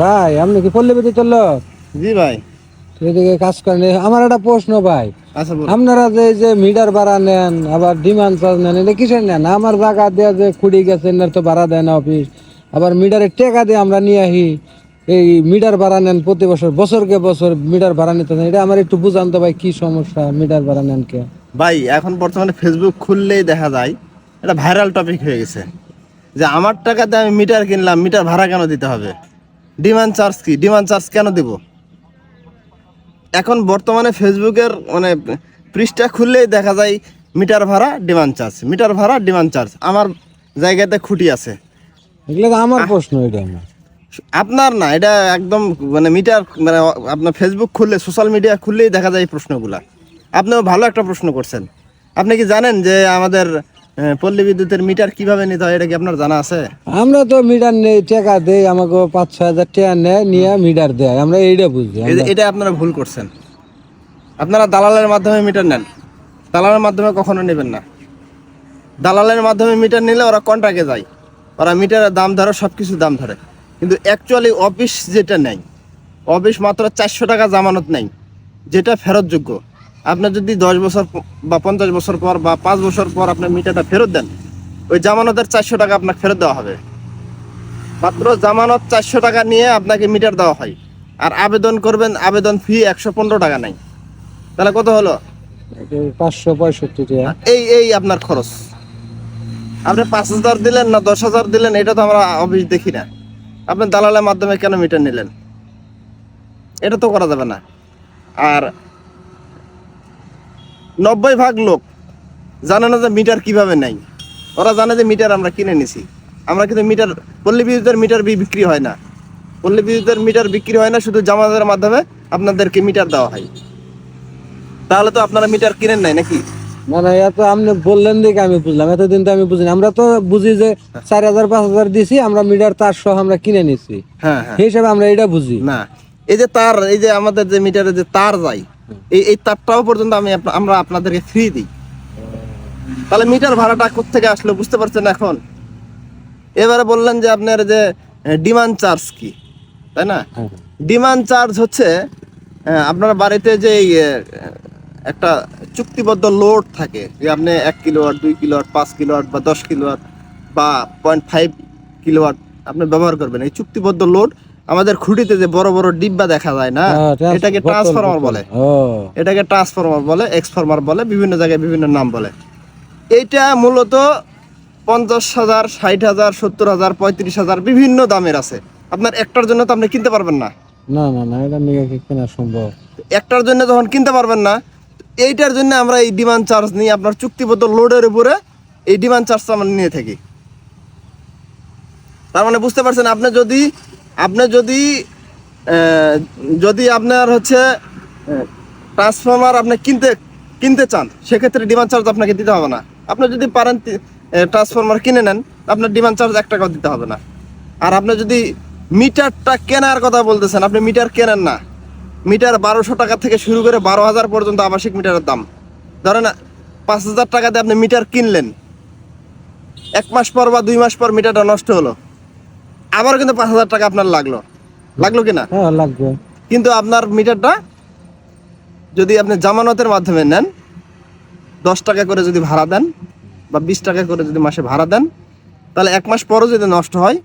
ভাই আপনি কি পল্লী বিদ্যুৎ চলল? জি ভাই। এদিকে কাজ করেন। আমার একটা প্রশ্ন ভাই। আচ্ছা আপনারা যে যে মিটার ভাড়া নেন আবার ডিমান্ড চার্জ নেন এটা কিসের নেন? আমার জায়গা দিয়ে যে খুঁড়ি গেছে এনার তো ভাড়া দেয় না অফিস আবার মিটারের টাকা দিয়ে আমরা নিয়ে আসি। এই মিটার ভাড়া নেন প্রতি বছর বছরকে বছর মিটার ভাড়া নিতে এটা আমার একটু বুঝান তো ভাই কি সমস্যা মিটার ভাড়া নেন কে? ভাই এখন বর্তমানে ফেসবুক খুললেই দেখা যায় এটা ভাইরাল টপিক হয়ে গেছে। যে আমার টাকাতে আমি মিটার কিনলাম মিটার ভাড়া কেন দিতে হবে? ডিমান্ড চার্জ কি? ডিমান্ড চার্জ কেন দিব? এখন বর্তমানে ফেসবুকের মানে পৃষ্ঠা খুললেই দেখা যায় মিটার ভাড়া ডিমান্ড চার্জ মিটার ভাড়া ডিমান্ড চার্জ আমার জায়গাতে খুঁটি আছে। এগুলো তো আমার প্রশ্ন এটা আপনার না এটা একদম মানে মিটার মানে আপনার ফেসবুক খুললে সোশ্যাল মিডিয়া খুললেই দেখা যায় এই প্রশ্নগুলা। আপনিও ভালো একটা প্রশ্ন করছেন। আপনি কি জানেন যে আমাদের পল্লী বিদ্যুতের মিটার কীভাবে নিতে হয় এটা কি আপনার জানা আছে? আমরা তো মিটার নেই টাকা দেই আমাকে পাঁচ ছয় হাজার টাকা নেয় নিয়ে মিটার দেয়। আমরা এইটা বুঝি এটা আপনারা ভুল করছেন। আপনারা দালালের মাধ্যমে মিটার নেন। দালালের মাধ্যমে কখনো নেবেন না। দালালের মাধ্যমে মিটার নিলে ওরা কন্ট্রাক্টে যায়। ওরা মিটারের দাম ধরে সব কিছু দাম ধরে। কিন্তু অ্যাকচুয়ালি অফিস যেটা নেই অফিস মাত্র চারশো টাকা জামানত নেই যেটা ফেরতযোগ্য। আপনার যদি দশ বছর বা পঞ্চাশ বছর পর বা পাঁচ বছর পর আপনার মিটারটা ফেরত দেন ওই জামানতের চারশো টাকা আপনাকে ফেরত দেওয়া হবে। মাত্র জামানত চারশো টাকা নিয়ে আপনাকে মিটার দেওয়া হয়। আর আবেদন করবেন আবেদন ফি একশো পনেরো টাকা নাই। তাহলে কত হলো? পাঁচশো পঁয়ষট্টি টাকা। এই এই আপনার খরচ। আপনি পাঁচ হাজার দিলেন না দশ হাজার দিলেন এটা তো আমরা অফিস দেখি না। আপনি দালালের মাধ্যমে কেন মিটার নিলেন? এটা তো করা যাবে না। আর নব্বই ভাগ লোক জানে না যে মিটার কীভাবে নেই ওরা জানে যে মিটার আমরা কিনে নিছি। আমরা কিন্তু মিটার পল্লী বিদ্যুতের মিটার বিক্রি হয় না। পল্লী বিদ্যুতের মিটার বিক্রি হয় না শুধু জামাতের মাধ্যমে আপনাদেরকে মিটার দেওয়া হয়। তাহলে তো আপনারা মিটার কিনেন নাই নাকি? না না এত আপনি বললেন দেখে আমি বুঝলাম এতদিন তো আমি বুঝিনি আমরা তো বুঝি যে চার হাজার পাঁচ হাজার দিছি আমরা মিটার তার সহ আমরা কিনে নিছি। হ্যাঁ হ্যাঁ। সেই হিসাবে আমরা এটা বুঝি। না এই যে তার এই যে আমাদের যে মিটারে যে তার যায় এই এই তারটাও পর্যন্ত আমি আমরা আপনাদেরকে ফ্রি দিই। তাহলে মিটার ভাড়াটা কোথেকে আসলো বুঝতে পারছেন এখন? এবারে বললেন যে আপনার যে ডিমান্ড চার্জ কি তাই না? হ্যাঁ। ডিমান্ড চার্জ হচ্ছে আপনার বাড়িতে যে একটা চুক্তিবদ্ধ লোড থাকে যে আপনি এক কিলোওয়াট দুই কিলোওয়াট পাঁচ কিলোওয়াট বা দশ কিলোওয়াট বা পয়েন্ট ফাইভ কিলোওয়াট আপনি ব্যবহার করবেন। এই চুক্তিবদ্ধ লোড আমাদের খুঁটিতে যে বড় বড় ডিব্বা দেখা যায় না হ্যাঁ, এটাকে ট্রান্সফরমার বলে। এটাকে ট্রান্সফরমার বলে এক্সফরমার বলে বিভিন্ন জায়গায় বিভিন্ন নাম বলে। এইটা মূলত পঞ্চাশ হাজার ষাট হাজার সত্তর হাজার পঁয়ত্রিশ হাজার বিভিন্ন দামের আছে। আপনার একটার জন্য তো আপনি কিনতে পারবেন না। না না না এটা কেনা সম্ভব? একটার জন্য যখন কিনতে পারবেন না এইটার জন্য আমরা এই ডিমান্ড চার্জ নিয়ে আপনার চুক্তিবদ্ধ লোডের উপরে এই ডিমান্ড চার্জটা আমরা নিয়ে থাকি। তার মানে বুঝতে পারছেন আপনি যদি আপনি যদি যদি আপনার হচ্ছে ট্রান্সফর্মার আপনি কিনতে কিনতে চান, সেক্ষেত্রে ডিমান্ড চার্জ আপনাকে দিতে হবে না। আপনি যদি পারেন ট্রান্সফর্মার কিনে নেন, আপনার ডিমান্ড চার্জ এক টাকাও দিতে হবে না। আর আপনি যদি মিটারটা কেনার কথা বলতেছেন, আপনি মিটার কেনেন না। মিটার বারোশো টাকা থেকে শুরু করে বারো হাজার পর্যন্ত আবাসিক মিটারের দাম। ধরেন, পাঁচ হাজার টাকা দিয়ে আপনি মিটার কিনলেন। এক মাস পর বা দুই মাস পর মিটারটা নষ্ট হলো। আবার কিন্তু পাঁচ হাজার টাকা আপনার লাগল। লাগল কিনা? হ্যাঁ লাগবে। কিন্তু আপনার মিটারটা যদি আপনি জামানতের মাধ্যমে নেন দশ টাকা করে যদি ভাড়া দেন বা বিশ টাকা করে যদি মাসে ভাড়া দেন তাহলে এক মাস পরও যদি নষ্ট হয়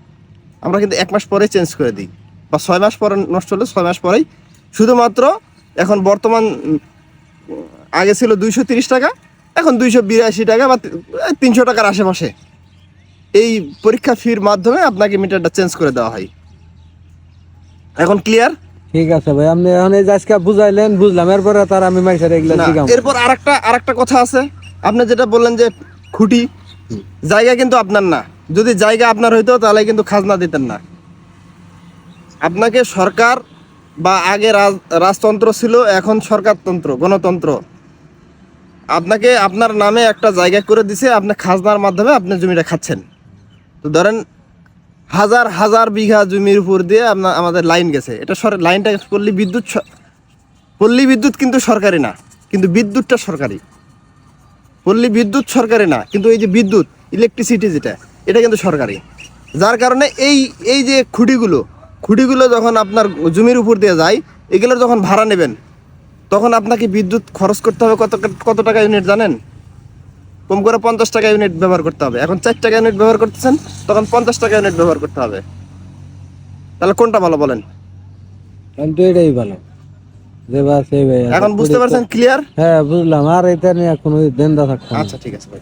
আমরা কিন্তু এক মাস পরে চেঞ্জ করে দিই। বা ছয় মাস পরে নষ্ট হলে ছয় মাস পরেই। শুধুমাত্র এখন বর্তমান আগে ছিল দুইশো তিরিশ টাকা এখন দুইশো বিরাশি টাকা বা তিনশো টাকার আশেপাশে। এই পরীক্ষা ফির মাধ্যমে আপনাকে মিটারটা চেঞ্জ করে দেওয়া হয়। এখন ক্লিয়ার ঠিক আছে ভাই আপনি এখন এই আজকে বুঝাইলেন বুঝলাম। এরপরে তার আমি মাইসার এগুলা শিখাম এরপর আরেকটা আরেকটা কথা আছে। আপনি যেটা বললেন যে খুঁটি জায়গা কিন্তু আপনার না। যদি জায়গা আপনার হইতো তাহলে কিন্তু খাজনা দিতেন না। আপনাকে সরকার বা আগে রাজ- রাজতন্ত্র ছিল এখন সরকারতন্ত্র গণতন্ত্র। আপনাকে আপনার নামে একটা জায়গা করে দিছে আপনি খাজনার মাধ্যমে আপনি জমিটা খাচ্ছেন। তো ধরেন হাজার হাজার বিঘা জমির উপর দিয়ে আপনার আমাদের লাইন গেছে। এটা সর, লাইনটা পল্লী বিদ্যুৎ পল্লী বিদ্যুৎ কিন্তু সরকারি না, কিন্তু বিদ্যুৎটা সরকারি। পল্লী বিদ্যুৎ সরকারি না, কিন্তু এই যে বিদ্যুৎ ইলেকট্রিসিটি যেটা, এটা কিন্তু সরকারি। যার কারণে এই এই যে খুঁটিগুলো খুঁটিগুলো যখন আপনার জমির উপর দিয়ে যায় এগুলোর যখন ভাড়া নেবেন, তখন আপনাকে বিদ্যুৎ খরচ করতে হবে কত কত টাকা ইউনিট জানেন? কম করে পঞ্চাশ টাকা ইউনিট ব্যবহার করতে হবে। এখন চার টাকা ইউনিট ব্যবহার করতেছেন তখন পঞ্চাশ টাকা ইউনিট ব্যবহার করতে হবে। তাহলে কোনটা ভালো বলেন? আমি তো এটাই ভালো। এখন বুঝতে পারছেন ক্লিয়ার হ্যাঁ বুঝলাম। আর এটা নিয়ে কোনো দেন্দা থাকতো আচ্ছা ঠিক আছে ভাই।